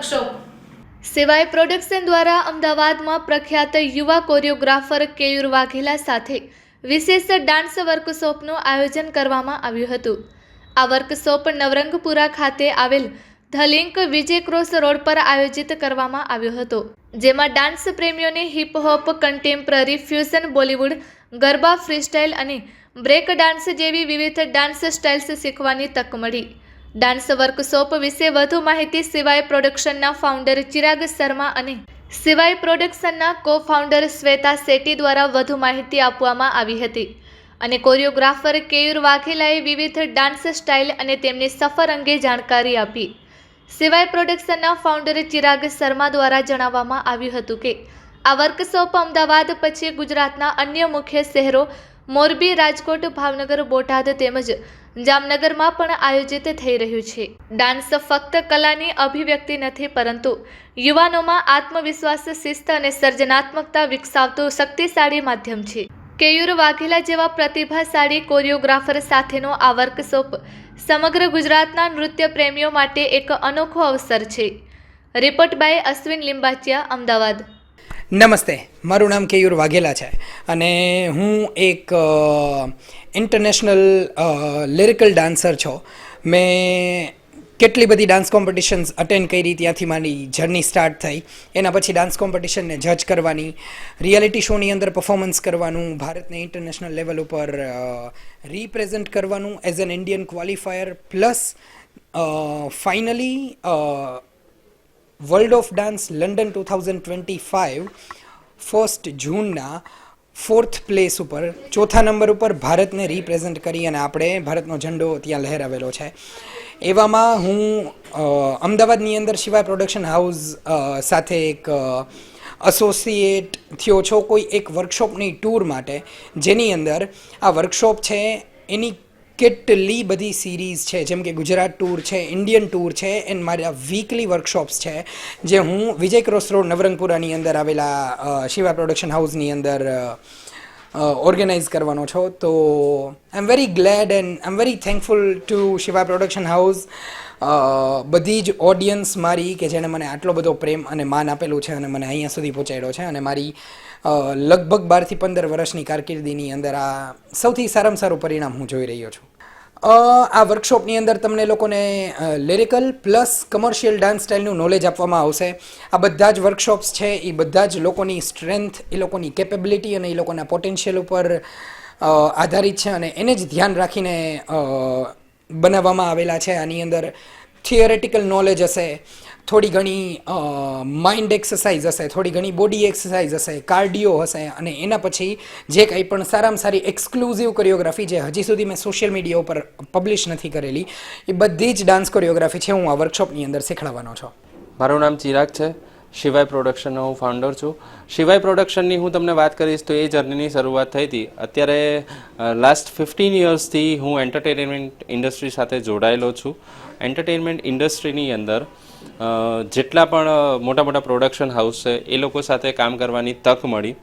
Workshop સિવાય production દ્વારા અમદાવાદમાં પ્રખ્યાત યુવા કોરિયોગ્રાફર કેયુર વાઘેલા સાથે વિશેષ ડાન્સ વર્કશોપનું આયોજન કરવામાં આવ્યું હતું. આ વર્કશોપ નવરંગપુરા ખાતે આવેલ the link Vijay cross road પર આયોજિત કરવામાં આવ્યો હતો, જેમાં dance પ્રેમીઓને hip hop contemporary fusion Bollywood, garba freestyle અને બ્રેક ડાન્સ જેવી વિવિધ ડાન્સ સ્ટાઇલ્સ શીખવાની તક મળી. ડાન્સ વર્કશોપ વિશે વધુ માહિતી સિવાય પ્રોડક્શનના ફાઉન્ડર ચિરાગ શર્મા અને સિવાય પ્રોડક્શનના કો ફાઉન્ડર શ્વેતા શેટ્ટી દ્વારા વધુ માહિતી આપવામાં આવી હતી. અને કોરિયોગ્રાફર કેયુર વાઘેલાએ વિવિધ ડાન્સ સ્ટાઇલ અને તેમની સફર અંગે જાણકારી આપી. સિવાય પ્રોડક્શનના ફાઉન્ડર ચિરાગ શર્મા દ્વારા જણાવવામાં આવ્યું હતું કે, આ વર્કશોપ અમદાવાદ, પછી ગુજરાતના અન્ય મુખ્ય શહેરો મોરબી, રાજકોટ, ભાવનગર, બોટાદ તેમજ જામનગરમાં પણ આયોજિત થઈ રહ્યું છે. ડાન્સ ફક્ત કલાની અભિવ્યક્તિ નથી, પરંતુ યુવાનોમાં આત્મવિશ્વાસ, શિસ્ત અને સર્જનાત્મકતા વિકસાવતું શક્તિશાળી માધ્યમ છે. કેયુર વાઘેલા જેવા પ્રતિભાશાળી કોરિયોગ્રાફર સાથેનો આ વર્કશોપ સમગ્ર ગુજરાતના નૃત્ય પ્રેમીઓ માટે એક અનોખો અવસર છે. Report by Ashwin Limbachiya, Ahmedabad. નમસ્તે. મારું નામ કેયુર વાઘેલા છે અને હું એક ઇન્ટરનેશનલ લિરિકલ ડાન્સર છો. મેં કેટલી બધી ડાન્સ કોમ્પિટિશન્સ અટેન્ડ કરી ત્યાંથી મારી જર્ની સ્ટાર્ટ થઈ. એના પછી ડાન્સ કોમ્પિટિશનને જજ કરવાની રિયાલિટી શોની અંદર પરફોર્મન્સ કરવાનું, ભારતને ઇન્ટરનેશનલ લેવલ ઉપર રિપ્રેઝેન્ટ કરવાનું as an Indian qualifier plus finally world of dance London two thousand twenty five first જૂનના ફોર્થ પ્લેસ ઉપર, ચોથા નંબર ઉપર ભારતને રિપ્રેઝન્ટ કરી અને આપણે ભારતનો ઝંડો ત્યાં લહેરાવેલો છે. એવામાં હું અમદાવાદની અંદર શિવાય પ્રોડક્શન હાઉસ સાથે એક અસોસિએટ થયો છો કોઈ એક વર્કશોપની ટૂર માટે, જેની અંદર આ વર્કશોપ છે એની કેટલી બધી સિરીઝ છે, જેમ કે ગુજરાત ટૂર છે ઇન્ડિયન ટૂર છે એન્ડ મારા વીકલી વર્કશોપ્સ છે, જે હું વિજય ક્રોસ રોડ નવરંગપુરાની અંદર આવેલા શિવા પ્રોડક્શન હાઉસની અંદર ઓર્ગેનાઇઝ કરવાનો છો. તો I am very glad and I am very thankful to Shiva production house બધી જ ઓડિયન્સ મારી કે જેણે મને આટલો બધો પ્રેમ અને માન આપેલું છે અને મને અહીંયા સુધી પહોંચાડ્યો છે. અને મારી લગભગ બારથી પંદર વર્ષની કારકિર્દીની અંદર આ સૌથી સારામાં સારું પરિણામ હું જોઈ રહ્યો છું. આ વર્કશોપની અંદર તમને લોકોને લિરિકલ પ્લસ કમર્શિયલ ડાન્સ સ્ટાઇલનું નોલેજ આપવામાં આવશે. આ બધા જ વર્કશોપ્સ છે એ બધા જ લોકોની સ્ટ્રેન્થ એ લોકોની કેપેબિલિટી અને એ લોકોના પોટેન્શિયલ ઉપર આધારિત છે અને એને જ ધ્યાન રાખીને બનાવવામાં આવેલા છે. આની અંદર થિયરેટિકલ નોલેજ હશે. થોડી ઘણી માઇન્ડ એક્સરસાઇઝ હશે, થોડી ઘણી બોડી એક્સરસાઇઝ હશે કાર્ડિયો હશે અને એના પછી જે કંઈ પણ સારામાં સારી એક્સક્લુઝિવ કોરિયોગ્રાફી જે હજી સુધી મેં સોશિયલ મીડિયા ઉપર પબ્લિશ નથી કરેલી, એ બધી જ ડાન્સ કોરિયોગ્રાફી છે, હું આ વર્કશોપની અંદર શીખવાડવાનો છું. મારું નામ ચિરાગ છે, શિવાય પ્રોડક્શનનો હું ફાઉન્ડર છું. શિવાય પ્રોડક્શનની હું તમને વાત કરીશ તો એ જર્નીની શરૂઆત થઈ હતી. અત્યારે લાસ્ટ ફિફ્ટીન યર્સથી હું એન્ટરટેનમેન્ટ ઇન્ડસ્ટ્રી સાથે જોડાયેલો છું. એન્ટરટેનમેન્ટ ઇન્ડસ્ટ્રીની અંદર જેટલા પણ મોટા મોટા પ્રોડક્શન હાઉસ છે, એ લોકો સાથે કામ કરવાની તક મળી.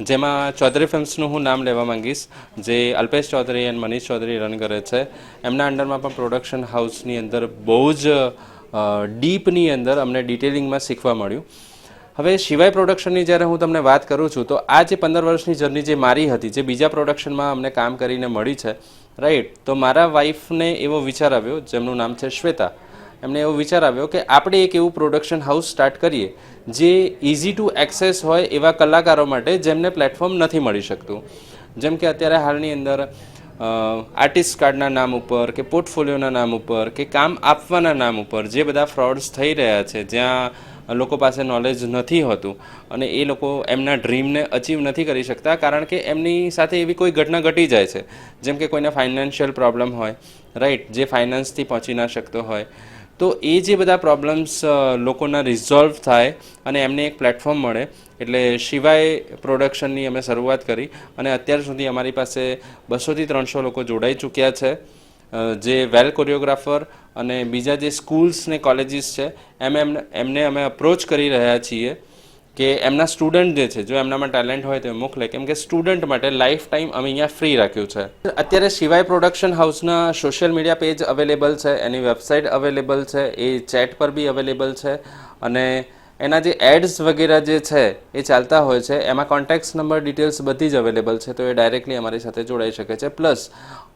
જેમાં ચૌધરી ફિલ્મ્સનું હું નામ લેવા માંગીશ, જે અલ્પેશ ચૌધરી અને મનીષ ચૌધરી રન કરે છે. એમના અંડરમાં પણ પ્રોડક્શન હાઉસની અંદર બહુ જ ડીપની અંદર અમને ડિટેલિંગમાં શીખવા મળ્યું. હવે શિવાય પ્રોડક્શનની જ્યારે હું તમને વાત કરું છું, તો આ જે પંદર વર્ષની જર્ની જે મારી હતી, જે બીજા પ્રોડક્શનમાં અમને કામ કરીને મળી છે રાઈટ તો મારા વાઈફને એવો વિચાર આવ્યો, જેમનું નામ છે શ્વેતા. એમને એવો વિચાર આવ્યો કે આપણે એક એવું પ્રોડક્શન હાઉસ સ્ટાર્ટ કરીએ જે ઇઝી ટુ એક્સેસ હોય એવા કલાકારો માટે જેમને પ્લેટફોર્મ નથી મળી શકતું. જેમ કે અત્યારે હાલની અંદર આર્ટિસ્ટ કાર્ડના નામ ઉપર કે પોર્ટફોલિયોના નામ ઉપર કે કામ આપવાના નામ ઉપર જે બધા ફ્રોડ્સ થઈ રહ્યા છે, જ્યાં લોકો પાસે નોલેજ નથી હોતું અને એ લોકો એમના ડ્રીમને અચીવ નથી કરી શકતા કારણ કે એમની સાથે એવી કોઈ ઘટના ઘટી જાય છે. જેમ કે કોઈને ફાઇનાન્શિયલ પ્રોબ્લેમ હોય રાઈટ જે ફાઇનાન્સથી પહોંચી ના શકતો હોય તો એ જે બધા પ્રોબ્લેમ્સ લોકોના રિઝોલ્વ થાય અને એમને એક પ્લેટફોર્મ મળે, એટલે શિવાય પ્રોડક્શનની અમે શરૂઆત કરી અને અત્યાર સુધી અમારી પાસે બસોથી ત્રણસો લોકો જોડાઈ ચૂક્યા છે. જે વેલ કોરિયોગ્રાફર અને બીજા જે સ્કૂલ્સ ને કોલેજીસ છે, એમ એમ, એમને અમે અપ્રોચ કરી રહ્યા છીએ. કે એમના સ્ટુડન્ટ જે છે, જો એમનામાં ટેલેન્ટ હોય તો એ મોકલે. કેમ કે સ્ટુડન્ટ માટે લાઈફ ટાઈમ અમે અહીંયા ફ્રી રાખ્યું છે. અત્યારે સિવાય પ્રોડક્શન હાઉસના સોશિયલ મીડિયા પેજ અવેલેબલ છે, એની વેબસાઇટ અવેલેબલ છે, એ ચેટ પર બી અવેલેબલ છે. અને એના જે એડ્સ વગેરે જે છે, એ ચાલતા હોય છે. એમાં કોન્ટેક્ટ નંબર ડિટેલ્સ બધી જ અવેલેબલ છે, તો એ ડાયરેક્ટલી અમારી સાથે જોડાઈ શકે છે. Plus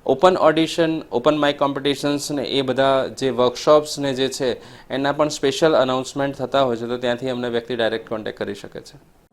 open audition, open mic competitions ને એ બધા જે વર્કશોપ્સ ને જે છે, એના પણ સ્પેશિયલ અનાઉન્સમેન્ટ થતા હોય છે, તો ત્યાંથી અમને વ્યક્તિ ડાયરેક્ટ કોન્ટેક્ટ કરી શકે છે.